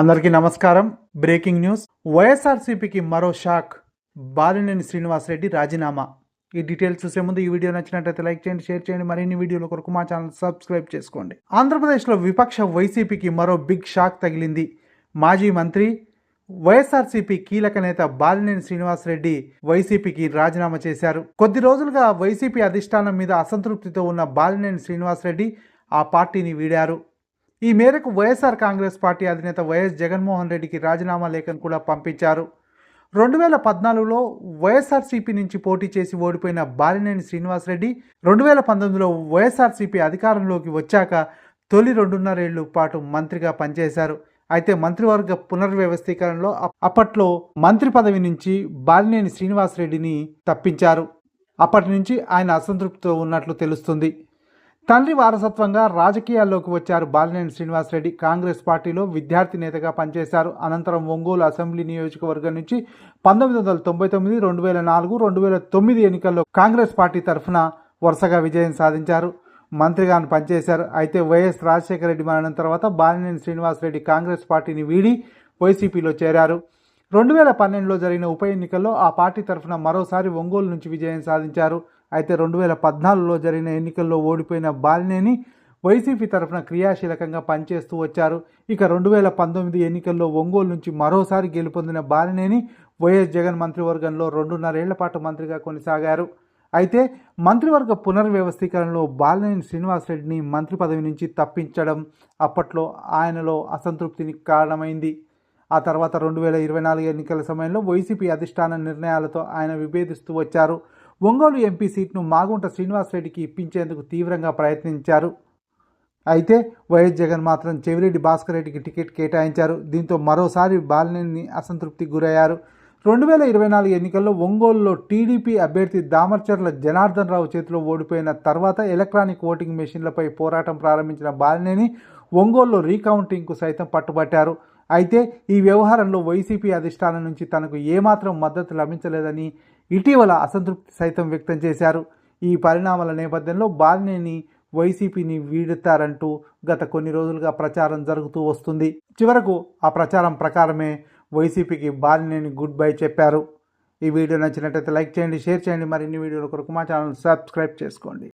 అందరికీ నమస్కారం. Breaking news. వైఎస్ఆర్సీపీకి మరో షాక్. బాలినేని శ్రీనివాసరెడ్డి రాజీనామా. ఈ డీటెయిల్స్ చూసే ముందు ఈ వీడియో నచ్చినట్లయితే లైక్ చేయండి షేర్ చేయండి మరిన్ని వీడియోల కొరకు మా ఛానల్ సబ్స్క్రైబ్ చేసుకోండి. ఆంధ్రప్రదేశ్లో విపక్ష వైసీపీకి మరో బిగ్ షాక్ తగిలింది. మాజీ మంత్రి వైఎస్ఆర్సీపీ కీలక నేత బాలినేని శ్రీనివాసరెడ్డి వైసీపీకి రాజీనామా చేశారు. కొద్ది రోజులుగా వైసీపీ అధిష్టానం మీద అసంతృప్తితో ఉన్న బాలినేని శ్రీనివాసరెడ్డి ఆ పార్టీని వీడారు. ఈ మేరకు వైఎస్ఆర్ కాంగ్రెస్ పార్టీ అధినేత వైఎస్ జగన్మోహన్ రెడ్డికి రాజీనామా లేఖను కూడా పంపించారు. రెండు వేల పద్నాలుగులో వైఎస్ఆర్సీపీ నుంచి పోటీ చేసి ఓడిపోయిన బాలినేని శ్రీనివాసరెడ్డి రెండు వేల పంతొమ్మిదిలో వైఎస్ఆర్సీపీ అధికారంలోకి వచ్చాక తొలి రెండున్నరేళ్ళు పాటు మంత్రిగా పనిచేశారు. అయితే మంత్రివర్గ పునర్వ్యవస్థీకరణలో అప్పట్లో మంత్రి పదవి నుంచి బాలినేని శ్రీనివాసరెడ్డిని తప్పించారు. అప్పటి నుంచి ఆయన అసంతృప్తితో ఉన్నట్లు తెలుస్తుంది. తండ్రి వారసత్వంగా రాజకీయాల్లోకి వచ్చారు బాలినేని శ్రీనివాసరెడ్డి కాంగ్రెస్ పార్టీలో విద్యార్థి నేతగా పనిచేశారు. అనంతరం ఒంగోలు అసెంబ్లీ నియోజకవర్గం నుంచి పంతొమ్మిది వందల తొంభై తొమ్మిది రెండు వేల నాలుగు రెండు వేల తొమ్మిది ఎన్నికల్లో కాంగ్రెస్ పార్టీ తరఫున వరుసగా విజయం సాధించారు. మంత్రిగాను పనిచేశారు. అయితే వైఎస్ రాజశేఖర రెడ్డి మరణం తర్వాత బాలినేని శ్రీనివాసరెడ్డి కాంగ్రెస్ పార్టీని వీడి వైసీపీలో చేరారు. రెండు వేల పన్నెండులో జరిగిన ఉప ఎన్నికల్లో ఆ పార్టీ తరఫున మరోసారి ఒంగోలు నుంచి విజయం సాధించారు. అయితే రెండు వేల పద్నాలుగులో జరిగిన ఎన్నికల్లో ఓడిపోయిన బాలినేని వైసీపీ తరఫున క్రియాశీలకంగా పనిచేస్తూ వచ్చారు. ఇక రెండు వేల పంతొమ్మిది ఎన్నికల్లో ఒంగోలు నుంచి మరోసారి గెలుపొందిన బాలినేని వైఎస్ జగన్ మంత్రివర్గంలో రెండున్నరేళ్ళ పాటు మంత్రిగా కొనసాగారు. అయితే మంత్రివర్గ పునర్వ్యవస్థీకరణలో బాలినేని శ్రీనివాసరెడ్డిని మంత్రి పదవి నుంచి తప్పించడం అప్పట్లో ఆయనలో అసంతృప్తిని కారణమైంది. ఆ తర్వాత రెండు వేల ఇరవై నాలుగు ఎన్నికల సమయంలో వైసీపీ అధిష్టాన నిర్ణయాలతో ఆయన విభేదిస్తూ వచ్చారు. ఒంగోలు ఎంపీ సీట్ను మాగుంట శ్రీనివాసరెడ్డికి ఇప్పించేందుకు తీవ్రంగా ప్రయత్నించారు. అయితే వైఎస్ జగన్ మాత్రం చెవిరెడ్డి భాస్కర్ రెడ్డికి టికెట్ కేటాయించారు. దీంతో మరోసారి బాలినేని అసంతృప్తికి గురయ్యారు. రెండు వేల ఇరవై నాలుగు ఎన్నికల్లో ఒంగోలులో టీడీపీ అభ్యర్థి దామర్చర్ల జనార్దన్ రావు చేతిలో ఓడిపోయిన తర్వాత ఎలక్ట్రానిక్ ఓటింగ్ మెషిన్లపై పోరాటం ప్రారంభించిన బాలినేని ఒంగోలులో రీకౌంటింగ్కు సైతం పట్టుబట్టారు. అయితే ఈ వ్యవహారంలో వైసీపీ అధిష్టానం నుంచి తనకు ఏమాత్రం మద్దతు లభించలేదని ఇటీవల అసంతృప్తి సైతం వ్యక్తం చేశారు. ఈ పరిణామాల నేపథ్యంలో బాలినేని వైసీపీని వీడుతారంటూ గత కొన్ని రోజులుగా ప్రచారం జరుగుతూ వస్తుంది. చివరకు ఆ ప్రచారం ప్రకారమే వైసీపీకి బాలినేని గుడ్ బై చెప్పారు. ఈ వీడియో నచ్చినట్లయితే లైక్ చేయండి షేర్ చేయండి. మరిన్ని వీడియోల కొరకు మా ఛానల్ సబ్స్క్రైబ్ చేసుకోండి.